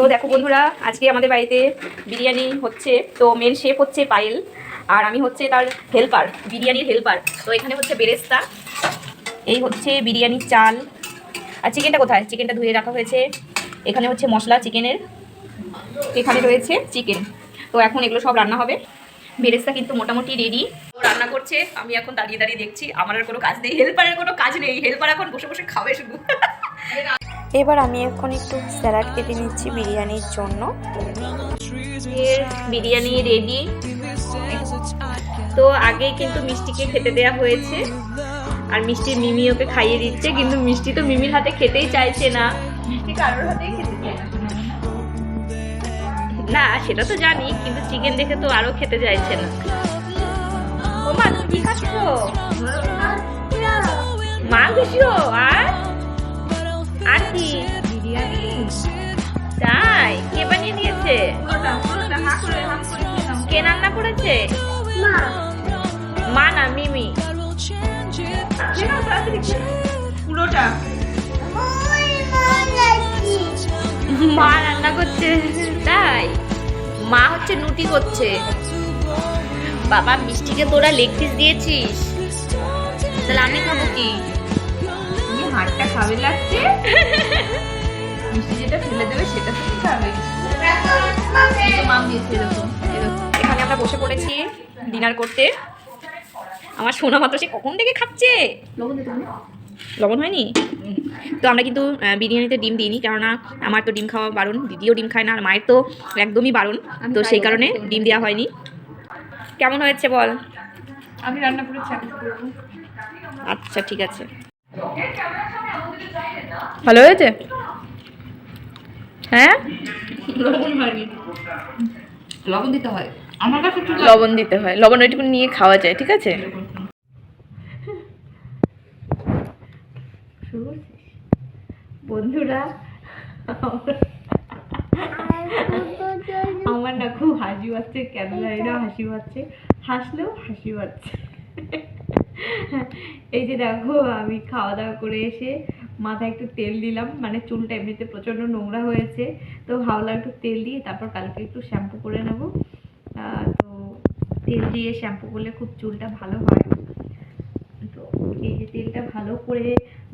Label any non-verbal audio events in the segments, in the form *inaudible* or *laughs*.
তো দেখো বন্ধুরা, আজকে আমাদের বাড়িতে বিরিয়ানি হচ্ছে। তো মেন শেফ হচ্ছে পায়েল, আর আমি হচ্ছে তার হেল্পার বিরিয়ানির হেল্পার তো এখানে হচ্ছে বেরেস্তা, এই হচ্ছে বিরিয়ানির চাল। আর চিকেনটা কোথায়? চিকেনটা ধুয়ে রাখা হয়েছে। এখানে হচ্ছে মশলা চিকেনের। এখানে রয়েছে চিকেন তো এখন এগুলো সব রান্না হবে। বেরেস্তা কিন্তু মোটামুটি রেডি রান্না করছে, আমি এখন দাঁড়িয়ে দাঁড়িয়ে দেখছি। আমার আর কোনো কাজ নেই হেল্পারের কোনো কাজ নেই। হেল্পার এখন বসে বসে খাবে শুধু। এবার আমি এখন একটু স্যালাড কেটে নিচ্ছি বিরিয়ানির জন্য। বিরিয়ানি রেডি তো আগে কিন্তু মিষ্টিকে খেতে দেয়া হয়েছে। আর মিষ্টি মিমি ওকে খাইয়ে দিচ্ছে, কিন্তু মিষ্টি তো মিমির হাতে খেতেই চাইছে না। মিষ্টি কারোর হাতেই খেতে না। সেটা তো জানি, কিন্তু চিকেন দেখে তো আরও খেতে চাইছে না। ও মা তুমি কি খাচ্ছ মাংস আর? আর কি তাই কে বানিয়ে দিয়েছে? কে রান্না করেছে? মা না মিমি? পুরোটা। মা রান্না করছে। তাই মা হচ্ছে নুটি করছে। বাবা মিষ্টিকে তোরা লেগ পিস দিয়েছিস। তাহলে আমি খাব কি? আমরা ডিনার করতে। আমার সোনা মাত্র সে কখন থেকে খাচ্ছে? লবণ দিতে হবে? লবণ হয়নি? তো আমরা কিন্তু বিরিয়ানিতে ডিম দিইনি কেননা আমার তো ডিম খাওয়া বারণ দিদিও ডিম খায় না আর মায়ের তো একদমই বারণ। তো সেই কারণে ডিম দেওয়া হয়নি। কেমন হয়েছে বল? আমি রান্না করেছি আচ্ছা ঠিক আছে। ভালো হয়েছে? হ্যাঁ? লবণ হয়নি। লবণ দিতে হয়। আমার কাছে লবণ দিতে হয়। লবণ ওইটুকু নিয়ে খাওয়া যায় ঠিক আছে? বন্ধুরা আমার না খুব হাসি পাচ্ছে কেন জানি না হাসি পাচ্ছে। হাসলেও হাসি পাচ্ছে। এই যে দেখো আমি খাওয়া দাওয়া করে এসে মাথায় একটু তেল দিলাম। মানে চুলটা এমনিতে প্রচণ্ড নোংরা হয়েছে। তো ভাবলাম একটু তেল দিয়ে তারপর কালকে একটু শ্যাম্পু করে নেব। তেল দিয়ে শ্যাম্পু করলে খুব চুলটা ভালো হয়। তো এই যে তেলটা ভালো করে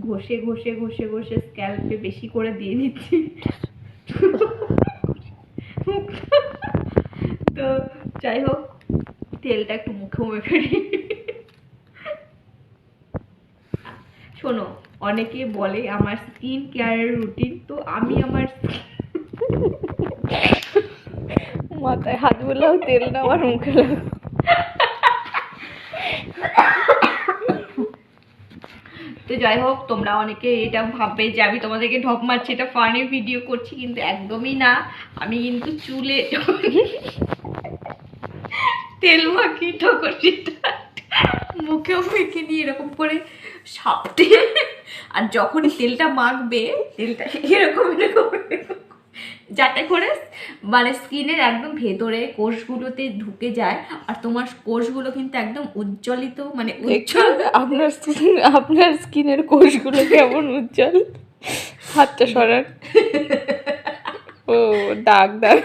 ঘষে ঘষে ঘষে ঘষে স্ক্যাল্পে বেশি করে দিয়ে দিচ্ছি। তো যাই হোক, তেলটা একটু মুখে, মেখে। শোনো, অনেকে বলে আমার স্কিন কেয়ারের রুটিন তো আমি আমার মাথায় হাত বোলাও তেল না আমার মুখে লাগো তো যাই হোক, তোমরা অনেকে এটা ভাববে যে আমি তোমাদেরকে ঢপ মারছি, এটা ফানি ভিডিও করছি, কিন্তু একদমই না। আমি কিন্তু চুলে তেল মাখি ঠকরছি মুখেও মেখে নিয়ে এরকম করে সাপটে। আর যখন তেলটা মাখবে, তেলটা এরকম এরকম এরকম। যাতে করে মানে স্কিনের একদম ভেতরে কোষগুলোতে ঢুকে যায়। আর তোমার কোষগুলো কিন্তু একদম উজ্জ্বলিত মানে উজ্জ্বল। আপনার skin- আপনার স্কিনের কোষগুলো কেমন উজ্জ্বল? হাতটা সরান। ও দাগ দাগ।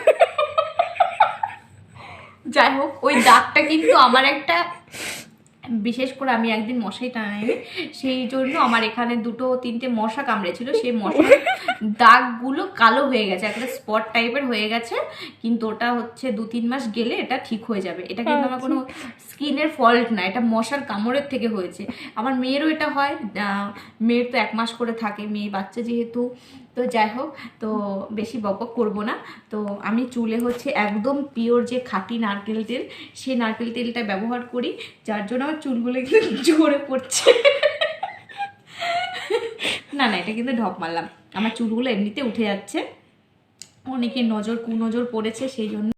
যাই হোক ওই দাগটা কিন্তু আমার একটা বিশেষ করে আমি একদিন মশাই টানাইনি সেই জন্য আমার এখানে দুটো তিনটে মশা কামড়েছিল সেই মশার *laughs* দাগগুলো কালো হয়ে গেছে একটা স্পট টাইপের হয়ে গেছে কিন্তু ওটা হচ্ছে দু তিন মাস গেলে এটা ঠিক হয়ে যাবে। এটা কিন্তু আমার কোনো স্কিনের ফল্ট না এটা মশার কামড়ের থেকে হয়েছে। আমার মেয়েরও এটা হয় মেয়ের তো এক মাস করে থাকে মেয়ে বাচ্চা যেহেতু তো যাই হোক, তো বেশি বকবক করব না। তো আমি চুলে হচ্ছে একদম পিওর যে খাঁটি নারকেল তেল, সেই নারকেল তেলটা ব্যবহার করি, যার জন্য আমার চুলগুলো কিন্তু *laughs* জোরে পড়ছে। না না, এটা কিন্তু ঢপ মারলাম। আমার চুলগুলো এমনিতে উঠে যাচ্ছে। অনেকে নজর, কুনজর পড়েছে, সেই জন্য